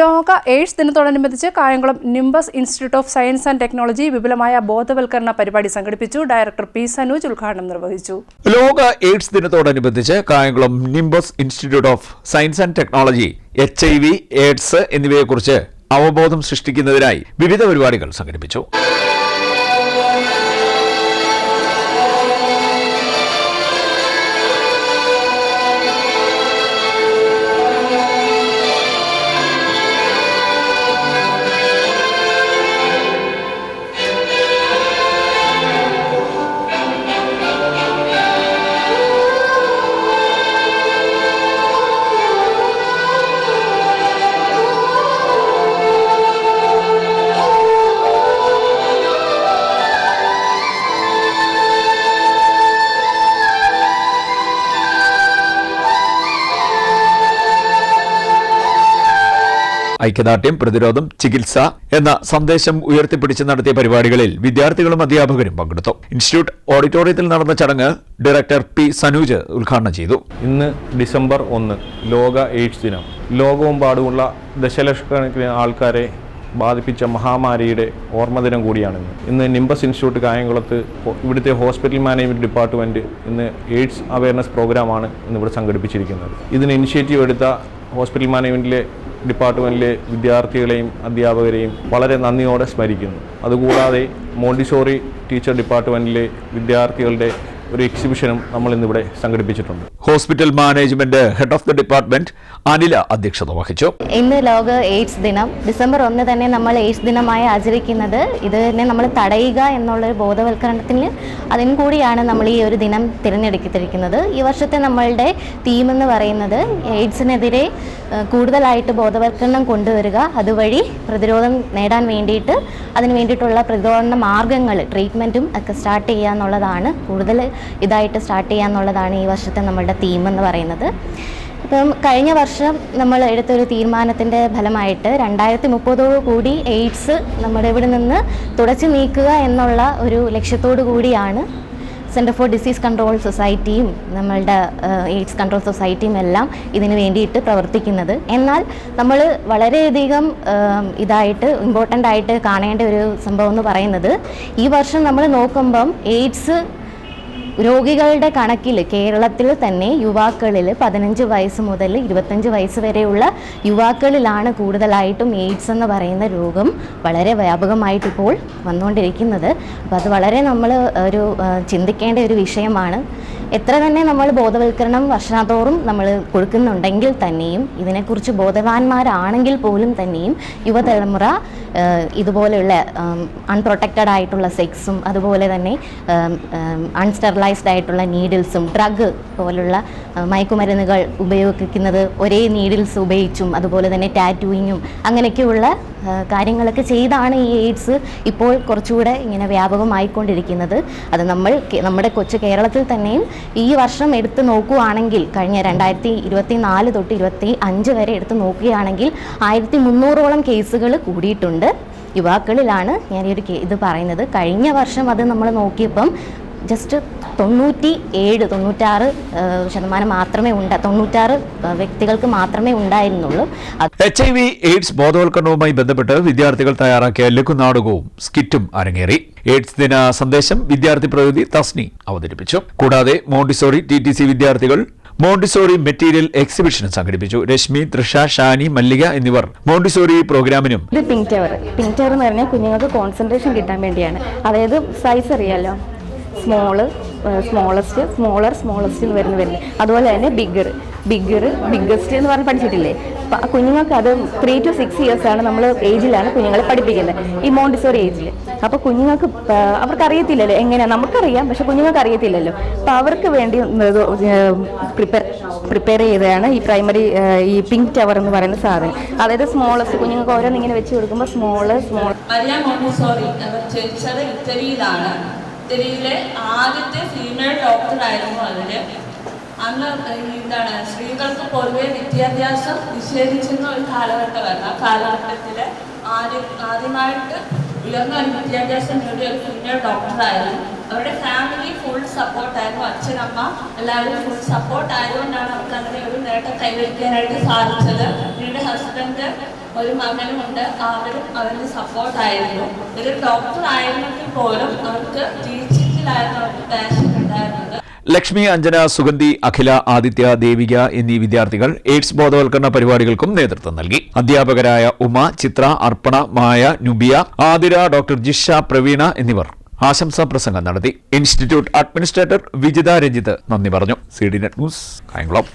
ലോക എയ്ഡ്സ് ദിനത്തോടനുബന്ധിച്ച് Kayamkulam Nimbus institute of science and technology വിപുലമായ ബോധവൽക്കരണ പരിപാടി സംഘടിപ്പിച്ചു. ഡയറക്ടർ പി സനൂജ് ഉദ്ഘാടനം നിർവഹിച്ചു. ലോക എയ്ഡ്സ് ദിനത്തോടനുബന്ധിച്ച് Kayamkulam Nimbus institute of science and technology H I V AIDS എന്നിവയെക്കുറിച്ച് അവബോധം സൃഷ്ടിക്കുന്നതിനായി വിവിധ പരിപാടികൾ സംഘടിപ്പിച്ചു. ഐക്യദാർഢ്യം പ്രതിരോധം ചികിത്സ എന്ന സന്ദേശം ഉയർത്തിപ്പിടിച്ച് നടത്തിയ പരിപാടികളിൽ വിദ്യാർത്ഥികളും അധ്യാപകരും പങ്കെടുത്തു. ഇൻസ്റ്റിറ്റ്യൂട്ട് ഓഡിറ്റോറിയത്തിൽ നടന്ന ചടങ്ങ് ഡയറക്ടർ പി സനൂജ് ഉദ്ഘാടനം ചെയ്തു. ഇന്ന് ഡിസംബർ ഒന്ന് ലോക എയ്ഡ്സ് ദിനം. ലോകമെമ്പാടുമുള്ള ദശലക്ഷക്കണക്കിന് ആൾക്കാരെ ബാധിപ്പിച്ച മഹാമാരിയുടെ ഓർമ്മദിനം കൂടിയാണിന്ന്. ഇന്ന് നിംബസ് ഇൻസ്റ്റിറ്റ്യൂട്ട് കായംകുളത്ത് ഇവിടുത്തെ ഹോസ്പിറ്റൽ മാനേജ്മെന്റ് ഡിപ്പാർട്ട്മെന്റ് ഇന്ന് എയ്ഡ്സ് അവയർനെസ് പ്രോഗ്രാമാണ് ഇന്ന് ഇവിടെ സംഘടിപ്പിച്ചിരിക്കുന്നത്. ഇതിന് ഇനിഷ്യേറ്റീവ് എടുത്ത ഹോസ്പിറ്റൽ മാനേജ്മെന്റിലെ ഡിപ്പാർട്ട്മെന്റിലെ വിദ്യാർത്ഥികളെയും അധ്യാപകരെയും വളരെ നന്ദിയോടെ സ്മരിക്കുന്നു. അതുകൂടാതെ മോണ്ടിസോറി ടീച്ചർ ഡിപ്പാർട്ട്മെന്റിലെ വിദ്യാർത്ഥികളുടെ ഒരു എക്സിബിഷനും നമ്മൾ ഇന്നിവിടെ സംഘടിപ്പിച്ചിട്ടുണ്ട്. Hospital management head of the department Anila അധ്യക്ഷത വഹിച്ചു. ഇന്ന് ലോക എയ്ഡ്സ് ദിനം. ഡിസംബർ ഒന്ന് തന്നെ നമ്മൾ എയ്ഡ്സ് ദിനമായി ആചരിക്കുന്നത്. ഇത് തന്നെ നമ്മൾ തടയുക എന്നുള്ള ബോധവൽക്കരണത്തിന് അതിനും കൂടിയാണ് നമ്മൾ ഈ ഒരു ദിനം തിരഞ്ഞെടുത്തിരിക്കുന്നത്. ഈ വർഷത്തെ നമ്മളുടെ തീം എന്ന് പറയുന്നത് എയ്ഡ്സിനെതിരെ കൂടുതലായിട്ട് ബോധവൽക്കരണം കൊണ്ടുവരിക അതുവഴി പ്രതിരോധം നേടാൻ വേണ്ടിയിട്ട് അതിന് വേണ്ടിയിട്ടുള്ള പ്രതിരോധ മാർഗങ്ങൾ ട്രീറ്റ്മെന്റും ഒക്കെ സ്റ്റാർട്ട് ചെയ്യുക എന്നുള്ളതാണ്. കൂടുതൽ ഇതായിട്ട് സ്റ്റാർട്ട് ചെയ്യുക എന്നുള്ളതാണ് ഈ വർഷത്തെ നമ്മളുടെ തീം എന്ന് പറയുന്നത്. ഇപ്പം കഴിഞ്ഞ വർഷം നമ്മൾ എടുത്തൊരു തീരുമാനത്തിന്റെ ഫലമായിട്ട് രണ്ടായിരത്തി മുപ്പതോടു കൂടി എയ്ഡ്സ് നമ്മുടെ ഇവിടെ നിന്ന് തുടച്ചു നീക്കുക എന്നുള്ള ഒരു ലക്ഷ്യത്തോടു കൂടിയാണ് സെന്റർ ഫോർ ഡിസീസ് കൺട്രോൾ സൊസൈറ്റിയും നമ്മളുടെ എയ്ഡ്സ് കൺട്രോൾ സൊസൈറ്റിയും എല്ലാം ഇതിന് വേണ്ടിയിട്ട് പ്രവർത്തിക്കുന്നത്. എന്നാൽ നമ്മൾ വളരെയധികം ഇതായിട്ട് ഇമ്പോർട്ടന്റ് ആയിട്ട് കാണേണ്ട ഒരു സംഭവം എന്ന് പറയുന്നത് ഈ വർഷം നമ്മൾ നോക്കുമ്പം എയ്ഡ്സ് രോഗികളുടെ കണക്കിൽ കേരളത്തിൽ തന്നെ യുവാക്കളിൽ പതിനഞ്ച് വയസ്സ് മുതൽ ഇരുപത്തഞ്ച് വയസ്സ് വരെയുള്ള യുവാക്കളിലാണ് കൂടുതലായിട്ടും എയ്ഡ്സ് എന്ന് പറയുന്ന രോഗം വളരെ വ്യാപകമായിട്ടിപ്പോൾ വന്നുകൊണ്ടിരിക്കുന്നത്. അപ്പോൾ അത് വളരെ നമ്മൾ ഒരു ചിന്തിക്കേണ്ട ഒരു വിഷയമാണ്. എത്ര തന്നെ നമ്മൾ ബോധവൽക്കരണം വർഷാതോറും നമ്മൾ കൊടുക്കുന്നുണ്ടെങ്കിൽ തന്നെയും ഇതിനെക്കുറിച്ച് ബോധവാന്മാരാണെങ്കിൽ പോലും തന്നെയും യുവതലമുറ ഇതുപോലെയുള്ള അൺപ്രൊട്ടക്റ്റഡ് ആയിട്ടുള്ള സെക്സും അതുപോലെ തന്നെ അൺസ്റ്റെറിലൈസ്ഡ് ആയിട്ടുള്ള നീഡിൽസും ഡ്രഗ് പോലുള്ള മയക്കുമരുന്നുകൾ ഉപയോഗിക്കുന്നത് ഒരേ നീഡിൽസ് ഉപയോഗിച്ചും അതുപോലെ തന്നെ ടാറ്റൂയിങ്ങും അങ്ങനെയൊക്കെയുള്ള കാര്യങ്ങളൊക്കെ ചെയ്താണ് ഈ എയ്ഡ്സ് ഇപ്പോൾ കുറച്ചുകൂടെ ഇങ്ങനെ വ്യാപകമായിക്കൊണ്ടിരിക്കുന്നത്. അത് നമ്മൾ നമ്മുടെ കൊച്ചു കേരളത്തിൽ തന്നെയും ഈ വർഷം എടുത്ത് നോക്കുകയാണെങ്കിൽ കഴിഞ്ഞ രണ്ടായിരത്തി ഇരുപത്തി നാല് തൊട്ട് ഇരുപത്തി അഞ്ച് വരെ എടുത്ത് നോക്കുകയാണെങ്കിൽ ആയിരത്തി മുന്നൂറോളം കേസുകൾ കൂടിയിട്ടുണ്ട്. യുവാക്കളിലാണ് ഞാൻ ഈ ഒരു ഇത് പറയുന്നത്. കഴിഞ്ഞ വർഷം അത് നമ്മൾ നോക്കിയപ്പം ജസ്റ്റ് തൊണ്ണൂറ്റി ഏഴ് തൊണ്ണൂറ്റാറ് ശതമാനം മാത്രമേ ഉണ്ട് തൊണ്ണൂറ്റാറ് വ്യക്തികൾക്ക് മാത്രമേ ഉണ്ടായിരുന്നുള്ളൂ. എച്ച് ഐ വി എയ്ഡ്സ് ബോധവൽക്കരണവുമായി ബന്ധപ്പെട്ട് വിദ്യാർത്ഥികൾ തയ്യാറാക്കിയ ലഘുനാടകവും സ്കിറ്റും അരങ്ങേറി. എയ്ഡ്സ് ദിന സന്ദേശം വിദ്യാർത്ഥി പ്രതിനിധി തസ്നി അവതരിപ്പിച്ചു. കൂടാതെ മോണ്ടിസോറി ടി വിദ്യാർത്ഥികൾ മോണ്ടിസോറി മെറ്റീരിയൽ എക്സിബിഷനും സംഘടിപ്പിച്ചു. രശ്മി തൃഷ ഷാനി മല്ലിക എന്നിവർ മോണ്ടിസോറി പ്രോഗ്രാമിനും പിങ്ക് ടവർ പിങ്ക് ടവർ എന്ന് പറഞ്ഞാൽ കുഞ്ഞുങ്ങൾക്ക് കോൺസെൻട്രേഷൻ കിട്ടാൻ വേണ്ടിയാണ്. അതായത് സൈസ് അറിയാലോ? സ്മോൾ സ്മോളസ്റ്റ് സ്മോളർ സ്മോളസ്റ്റ് എന്ന് വരുന്ന വരുന്നത്. അതുപോലെ തന്നെ ബിഗർ ബിഗർ ബിഗ്ഗസ്റ്റ് എന്ന് പറഞ്ഞ് പഠിച്ചിട്ടില്ലേ? കുഞ്ഞുങ്ങൾക്ക് അത് ത്രീ ടു സിക്സ് ഇയേഴ്സ് ആണ് നമ്മൾ ഏജിലാണ് കുഞ്ഞുങ്ങളെ പഠിപ്പിക്കുന്നത്. ഈ മോണ്ടിസോറി ഏജിൽ അപ്പോൾ കുഞ്ഞുങ്ങൾക്ക് അവർക്ക് അറിയത്തില്ലല്ലോ എങ്ങനെയാണ് നമുക്കറിയാം പക്ഷെ കുഞ്ഞുങ്ങൾക്ക് അറിയത്തില്ലല്ലോ. അപ്പോൾ അവർക്ക് വേണ്ടി പ്രിപ്പയർ പ്രിപ്പയർ ചെയ്തതാണ് ഈ പ്രൈമറി ഈ പിങ്ക് ടവർ എന്ന് പറയുന്ന സാധനം. അതായത് സ്മോളസ്റ്റ് കുഞ്ഞുങ്ങൾക്ക് ഓരോന്ന് ഇങ്ങനെ വെച്ച് കൊടുക്കുമ്പോൾ സ്മോൾ സ്മോൾ ജനിച്ചത് ഇറ്റലിയിലാണ്. ഇറ്റലിയിലെ ആദ്യത്തെ ഫീമെയിൽ ഡോക്ടറായിരുന്നു അവർ അന്ന് ഈ എന്താണ് സ്ത്രീകൾക്ക് പൊതുവെ വിദ്യാഭ്യാസം നിഷേധിച്ചിരുന്ന ഒരു കാലഘട്ടമല്ല. ആ ആദ്യം ആദ്യമായിട്ട് ഉയർന്ന വിദ്യാഭ്യാസം നേടിയ ഒരു ഫീമെയിൽ ഡോക്ടറായിരുന്നു അവരുടെ ഫാമിലി ഫുൾ സപ്പോർട്ടായിരുന്നു അച്ഛനമ്മ എല്ലാവരും ഫുൾ സപ്പോർട്ട് ആയതുകൊണ്ടാണ് അവർക്ക് അങ്ങനെ ഒരു നേട്ടം കൈവരിക്കാനായിട്ട് സാധിച്ചത്. പിന്നീട് ഹസ്ബൻഡ് ഒരു മകനുമുണ്ട് അവരും അവരുടെ സപ്പോർട്ടായിരുന്നു ഒരു ഡോക്ടർ ആയിരുന്നെങ്കിൽ പോലും അവർക്ക് ടീച്ചിങ്ങിലായിരുന്നു അവർക്ക് പാഷൻ ഉണ്ടായിരുന്നത്. ലക്ഷ്മി അഞ്ജന സുഗന്ധി അഖില ആദിത്യ ദേവിക എന്നീ വിദ്യാർത്ഥികൾ എയ്ഡ്സ് ബോധവൽക്കരണ പരിപാടികൾക്കും നേതൃത്വം നൽകി. അധ്യാപകരായ ഉമ ചിത്ര അർപ്പണ മായ നുബിയ ആതിര ഡോക്ടർ ജിഷ പ്രവീണ എന്നിവർ ആശംസാ പ്രസംഗം നടത്തി ഇൻസ്റ്റിറ്റ്യൂട്ട് അഡ്മിനിസ്ട്രേറ്റർ വിജിത രഞ്ജിത്ത് നന്ദി പറഞ്ഞു. C D net news Kayamkulam.